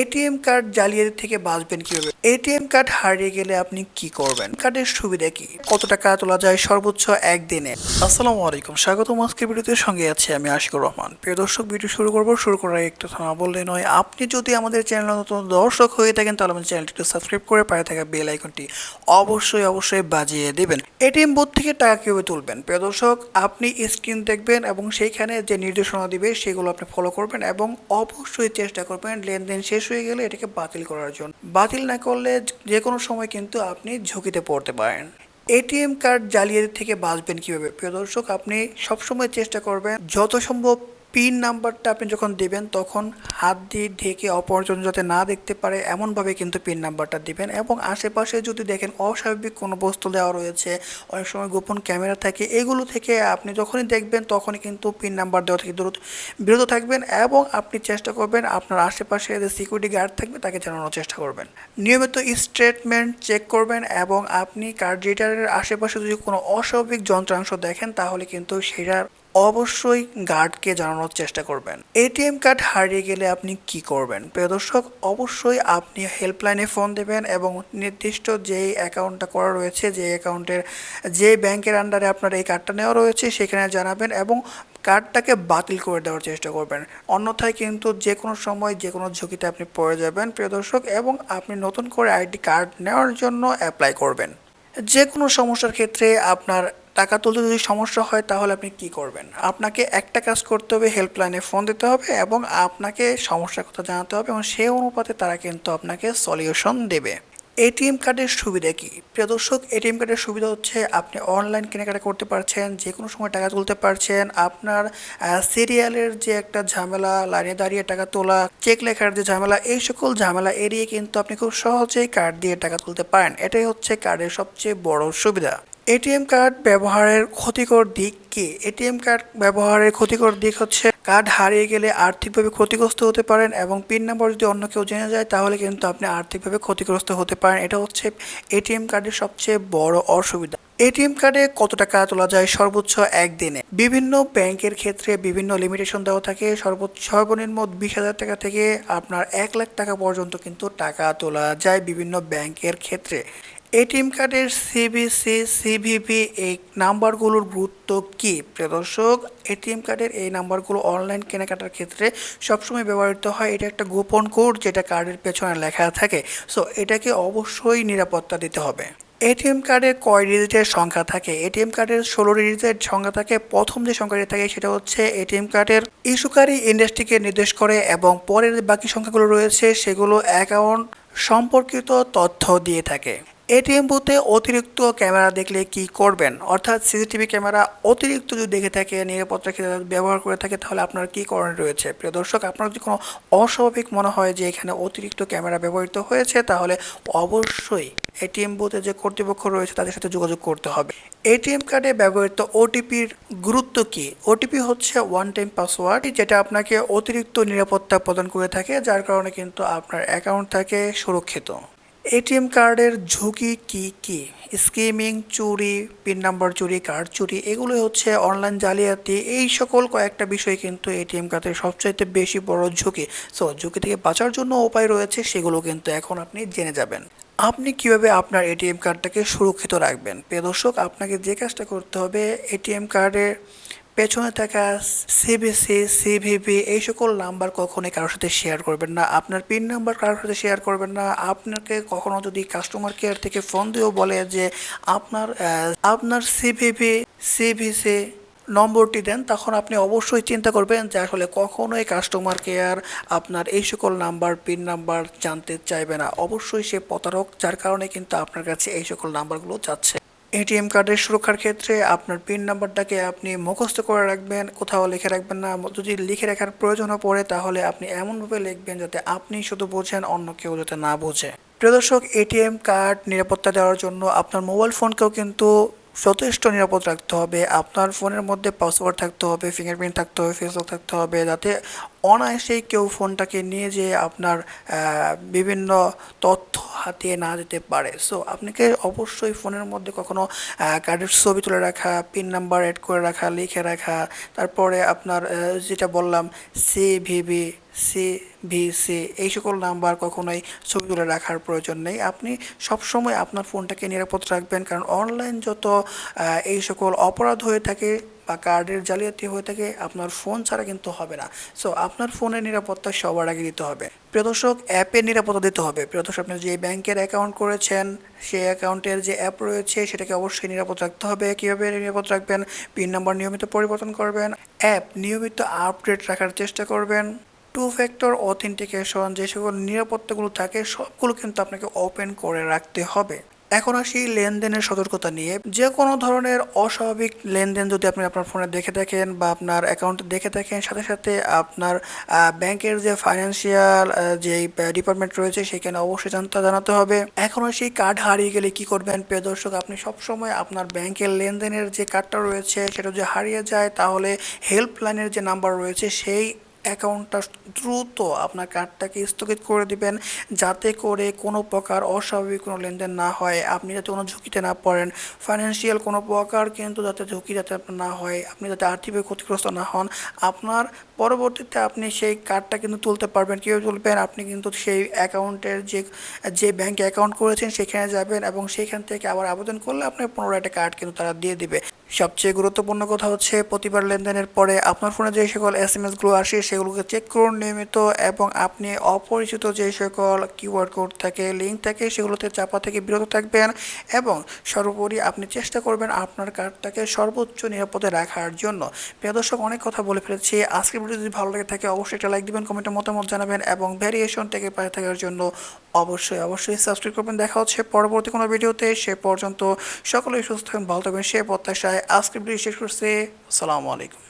ATM card জালিয়াতি থেকে বাঁচবেন কীভাবে? এটিএম কার্ড হারিয়ে গেলে আপনি কি করবেন? কার্ডের সুবিধা কি? কত টাকা তোলা যায় সর্বোচ্চ একদিনে? আসসালামু আলাইকুম, স্বাগতম আজকের ভিডিওতে। সঙ্গে আছি আমি আশিকুর রহমান। প্রিয় দর্শক, ভিডিও শুরু করব। শুরু করার একটু না বললে নয়, আপনি যদি আমাদের চ্যানেল নতুন দর্শক হয়ে থাকেন, তাহলে আমাদের চ্যানেলটি একটু সাবস্ক্রাইব করে পায়ে থাকা বেল আইকনটি অবশ্যই অবশ্যই বাজিয়ে দেবেন। এটিএম বুথ থেকে টাকা কীভাবে তুলবেন? প্রিয় দর্শক, আপনি স্ক্রিন দেখবেন এবং সেইখানে যে নির্দেশনা দিবে, সেগুলো আপনি ফলো করবেন এবং অবশ্যই চেষ্টা করবেন লেনদেন শেষ হয়ে গেলে এটাকে বাতিল করার জন্য। বাতিল না করলে যে কোনো সময় কিন্তু আপনি ঝুঁকিতে পড়তে পারেন। এটিএম কার্ড জালিয়াতি থেকে বাঁচবেন কীভাবে? প্রিয় দর্শক, আপনি সবসময় চেষ্টা করবেন যত সম্ভব পিন নাম্বারটা আপনি যখন দেবেন, তখন হাত দিয়ে ঢেকে অপরজন যাতে না দেখতে পারে, এমনভাবে কিন্তু পিন নাম্বারটা দিবেন। এবং আশেপাশে যদি দেখেন অস্বাভাবিক কোনো বস্তু দেওয়া রয়েছে, অনেক সময় গোপন ক্যামেরা থাকে, এগুলো থেকে আপনি যখনই দেখবেন, তখনই কিন্তু পিন নাম্বার দেওয়া থেকে দূরত, বিরত থাকবেন এবং আপনি চেষ্টা করবেন আপনার আশেপাশে যে সিকিউরিটি গার্ড থাকবে, তাকে জানানোর চেষ্টা করবেন। নিয়মিত স্টেটমেন্ট চেক করবেন এবং আপনি কার্ড আশেপাশে যদি কোনো অস্বাভাবিক যন্ত্রাংশ দেখেন, তাহলে কিন্তু সেটার অবশ্যই গার্ডকে জানানোর চেষ্টা করবেন। এটিএম কার্ড হারিয়ে গেলে আপনি কি করবেন? প্রিয় দর্শক, অবশ্যই আপনি হেল্পলাইনে ফোন দেবেন এবং নির্দিষ্ট যেই অ্যাকাউন্টটা করা রয়েছে যে অ্যাকাউন্টের যে ব্যাংকের আন্ডারে আপনার এই কার্ডটা নেওয়া রয়েছে, সেখানে জানাবেন এবং কার্ডটাকে বাতিল করে দেওয়ার চেষ্টা করবেন। অন্যথায় কিন্তু যে কোনো সময় যে কোনো ঝুঁকিতে আপনি পড়ে যাবেন, প্রিয় দর্শক, এবং আপনি নতুন করে আইডি কার্ড নেওয়ার জন্য অ্যাপ্লাই করবেন। যে কোনো সমস্যার ক্ষেত্রে আপনার টাকা তুলতে যদি সমস্যা হয়, তাহলে আপনি কি করবেন? আপনাকে একটা কাজ করতে হবে হেল্পলাইনে ফোন দিতে হবে এবং আপনাকে সমস্যার কথা জানাতে হবে এবং সেই অনুপাতে তারা কিন্তু আপনাকে সলিউশন দেবে। এটিএম কার্ডের সুবিধা কি? প্রিয় দর্শক, এটিএম কার্ডের সুবিধা হচ্ছে আপনি অনলাইন কেনাকাটা করতে পারছেন যে কোনো সময় টাকা তুলতে পারছেন। আপনার সিরিয়ালের যে একটা ঝামেলা, লাইনে দাঁড়িয়ে টাকা তোলা চেক লেখার যে ঝামেলা, এই সকল ঝামেলা এড়িয়ে কিন্তু আপনি খুব সহজেই কার্ড দিয়ে টাকা তুলতে পারেন। এটাই হচ্ছে কার্ডের সবচেয়ে বড় সুবিধা। এটিএম কার্ড ব্যবহারের ক্ষতিকর দিক কি? এটিএম কার্ড ব্যবহারের ক্ষতিকর দিক হচ্ছে কার্ড হারিয়ে গেলে আর্থিকভাবে ক্ষতিগ্রস্ত হতে পারেন এবং পিন নাম্বার যদি অন্য কেউ জেনে যায়, তাহলে কিন্তু আপনি আর্থিকভাবে ক্ষতিগ্রস্ত হতে পারেন। এটা হচ্ছে এটিএম কার্ডের সবচেয়ে বড় অসুবিধা। এটিএম কার্ডে কত টাকা তোলা যায়? সর্বোচ্চ একদিনে। বিভিন্ন ব্যাংকের ক্ষেত্রে বিভিন্ন লিমিটেশন দেওয়া থাকে। সর্বোচ্চ, সর্বনিম্ন বিশ হাজার টাকা থেকে আপনার এক লাখ টাকা পর্যন্ত কিন্তু টাকা তোলা যায় বিভিন্ন ব্যাংকের ক্ষেত্রে। এটিএম কার্ডের সিবিসি সিভিভি এই নাম্বারগুলোর গুরুত্ব কী? প্রিয় দর্শক, এটিএম কার্ডের এই নাম্বারগুলো অনলাইন কেনাকাটার ক্ষেত্রে সবসময় ব্যবহৃত হয়। এটা একটা গোপন কোড যেটা কার্ডের পেছনে লেখা থাকে। সো, এটাকে অবশ্যই নিরাপত্তা দিতে হবে। এটিএম কার্ডের কয় ডিজিটের সংখ্যা থাকে? এটিএম কার্ডের ষোলো ডিজিটের সংখ্যা থাকে। প্রথম যে সংখ্যাটি থাকে সেটা হচ্ছে এটিএম কার্ডের ইস্যুকারী ইন্ডাস্ট্রিকে নির্দেশ করে এবং পরের বাকি সংখ্যাগুলো রয়েছে, সেগুলো অ্যাকাউন্ট সম্পর্কিত তথ্য দিয়ে থাকে। এটিএম বুথে অতিরিক্ত ক্যামেরা দেখলে কি করবেন? অর্থাৎ সিসিটিভি ক্যামেরা অতিরিক্ত যদি দেখে থাকে, নিরাপত্তা ক্ষেত্রে ব্যবহার করে থাকে, তাহলে আপনার কি করণীয় রয়েছে? প্রিয় দর্শক, আপনার যদি কোনো অস্বাভাবিক মনে হয় যে এখানে অতিরিক্ত ক্যামেরা ব্যবহৃত হয়েছে, তাহলে অবশ্যই এটিএম বুথে যে কর্তৃপক্ষ রয়েছে, তাদের সাথে যোগাযোগ করতে হবে। এটিএম কার্ডে ব্যবহৃত ওটিপির গুরুত্ব কি? ওটিপি হচ্ছে ওয়ান টাইম পাসওয়ার্ড যেটা আপনাকে অতিরিক্ত নিরাপত্তা প্রদান করে থাকে, যার কারণে কিন্তু আপনার অ্যাকাউন্ট থাকে সুরক্ষিত। এটিএম কার্ডের ঝুঁকি কি কি? স্কিমিং চুরি পিন নাম্বার চুরি কার্ড চুরি এগুলো হচ্ছে অনলাইন জালিয়াতি, এই সকল কয়েকটা বিষয় কিন্তু এটিএম কার্ডের সবচাইতে বেশি বড় ঝুঁকি। সো ঝুঁকি থেকে বাঁচার জন্য উপায় রয়েছে, সেগুলো কিন্তু এখন আপনি জেনে যাবেন। আপনি কীভাবে আপনার এটিএম কার্ডটাকে সুরক্ষিত রাখবেন? প্রিয় দর্শক, আপনাকে যে কাজটা করতে হবে এটিএম কার্ডের পেছনে থাকা সিবিসি সিভিভি এই সকল নাম্বার কখনোই কারোর সাথে শেয়ার করবেন না। আপনার পিন নাম্বার কারোর সাথে শেয়ার করবেন না। আপনাকে কখনো যদি কাস্টমার কেয়ার থেকে ফোন দিয়েও বলে যে আপনার আপনার সিভিভি সিভিসি নম্বরটি দেন, তখন আপনি অবশ্যই চিন্তা করবেন যে আসলে কখনোই কাস্টমার কেয়ার আপনার এই সকল নাম্বার পিন নাম্বার জানতে চাইবে না। অবশ্যই সে প্রতারক, যার কারণে কিন্তু আপনার কাছে এই সকল নাম্বারগুলো যাচ্ছে। এটিএম কার্ডের সুরক্ষার ক্ষেত্রে আপনার পিন নাম্বারটাকে আপনি মুখস্থ করে রাখবেন, কোথাও লিখে রাখবেন না। যদি লিখে রাখার প্রয়োজনও পড়ে, তাহলে আপনি এমনভাবে লিখবেন যাতে আপনি শুধু বোঝেন, অন্য কেউ যাতে না বোঝে। প্রিয় দর্শক এটিএম কার্ড নিরাপত্তা দেওয়ার জন্য আপনার মোবাইল ফোনকেও কিন্তু যথেষ্ট নিরাপদ রাখতে হবে। আপনার ফোনের মধ্যে পাসওয়ার্ড থাকতে হবে ফিঙ্গারপ্রিন্ট থাকতে হবে ফেসবুক থাকতে হবে, যাতে অনায়াসেই কেউ ফোনটাকে নিয়ে যেয়ে আপনার বিভিন্ন তথ্য হাতিয়ে না যেতে পারে। সো আপনাকে অবশ্যই ফোনের মধ্যে কখনো কার্ডের ছবি তুলে রাখা পিন নাম্বার অ্যাড করে রাখা, লিখে রাখা, তারপরে আপনার যেটা বললাম সি ভিভি সি ভিসি এই সকল নাম্বার কখনোই ছবি তুলে রাখার প্রয়োজন নেই। আপনি সবসময় আপনার ফোনটাকে নিরাপদ রাখবেন, কারণ অনলাইন যত এই সকল অপরাধ হয়ে থাকে বা কার্ডের জালিয়াতি হয়ে থাকে, আপনার ফোন ছাড়া কিন্তু হবে না। সো আপনার ফোনের নিরাপত্তা সবার আগে দিতে হবে। প্রিয় দর্শক অ্যাপের নিরাপত্তা দিতে হবে। প্রিয় দর্শক, আপনি যে ব্যাংকের অ্যাকাউন্ট করেছেন, সেই অ্যাকাউন্টের যে অ্যাপ রয়েছে, সেটাকে অবশ্যই নিরাপদ রাখতে হবে। কীভাবে নিরাপদ রাখবেন? পিন নাম্বার নিয়মিত পরিবর্তন করবেন। অ্যাপ নিয়মিত আপডেট রাখার চেষ্টা করবেন। টু ফ্যাক্টর অথেন্টিকেশন যে সকল নিরাপত্তাগুলো থাকে, সবগুলো কিন্তু আপনাকে ওপেন করে রাখতে হবে। এখন আসি লেনদেনের সতর্কতা নিয়ে যে কোনো ধরনের অস্বাভাবিক লেনদেন যদি আপনি আপনার ফোনে দেখে থাকেন বা আপনার অ্যাকাউন্টে দেখে থাকেন, সাথে সাথে আপনার ব্যাংকের যে ফাইন্যান্সিয়াল যে ডিপার্টমেন্ট রয়েছে সেখানে অবশ্যই জানতে, জানাতে হবে। এখন আসি কার্ড হারিয়ে গেলে কি করবেন? প্রিয় দর্শক, আপনি সবসময় আপনার ব্যাংকের লেনদেনের যে কার্ডটা রয়েছে, সেটা যদি হারিয়ে যায়, তাহলে হেল্পলাইনের যে নাম্বার রয়েছে, সেই অ্যাকাউন্টটা দ্রুত আপনার কার্ডটাকে স্থগিত করে দিবেন, যাতে করে কোনো প্রকার অস্বাভাবিক কোনো লেনদেন না হয়, আপনি যাতে কোনো ঝুঁকিতে না পড়েন। ফাইন্যান্সিয়াল কোনো প্রকার কিন্তু যাতে ঝুঁকি যাতে আপনার না হয়, আপনি যাতে আর্থিকভাবে ক্ষতিগ্রস্ত না হন, আপনার পরবর্তীতে আপনি সেই কার্ডটা কিন্তু তুলতে পারবেন। কীভাবে তুলবেন? আপনি কিন্তু সেই অ্যাকাউন্টের যে যে ব্যাংকে অ্যাকাউন্ট করেছেন, সেখানে যাবেন এবং সেখান থেকে আবার আবেদন করলে আপনার পুনরায় একটা কার্ড কিন্তু তারা দিয়ে দিবে। সবচেয়ে গুরুত্বপূর্ণ কথা হচ্ছে প্রতিবার লেনদেনের পরে আপনার ফোনে যে সকল এস এম এসগুলো আসে, সেগুলোকে চেক করুন নিয়মিত এবং আপনি অপরিচিত যে সকল কিউআর কোড থাকে লিঙ্ক থাকে, সেগুলোতে চাপা থেকে বিরত থাকবেন এবং সর্বোপরি আপনি চেষ্টা করবেন আপনার কার্ডটাকে সর্বোচ্চ নিরাপদে রাখার জন্য। প্রিয় দর্শক, অনেক কথা বলে ফেলেছি। আজকের ভিডিও যদি ভালো লাগে থাকে, অবশ্যই একটা লাইক দিবেন কমেন্টে মতামত জানাবেন এবং ভ্যারিয়েশন থেকে পায়ে থাকার জন্য অবশ্যই অবশ্যই সাবস্ক্রাইব করবেন। দেখা হচ্ছে পরবর্তী কোনো ভিডিওতে। সে পর্যন্ত সকলেই সুস্থ থাকবেন ভালো থাকবেন সে প্রত্যাশায় আজকের ভিডিও শেষ করছে। আসসালামু আলাইকুম।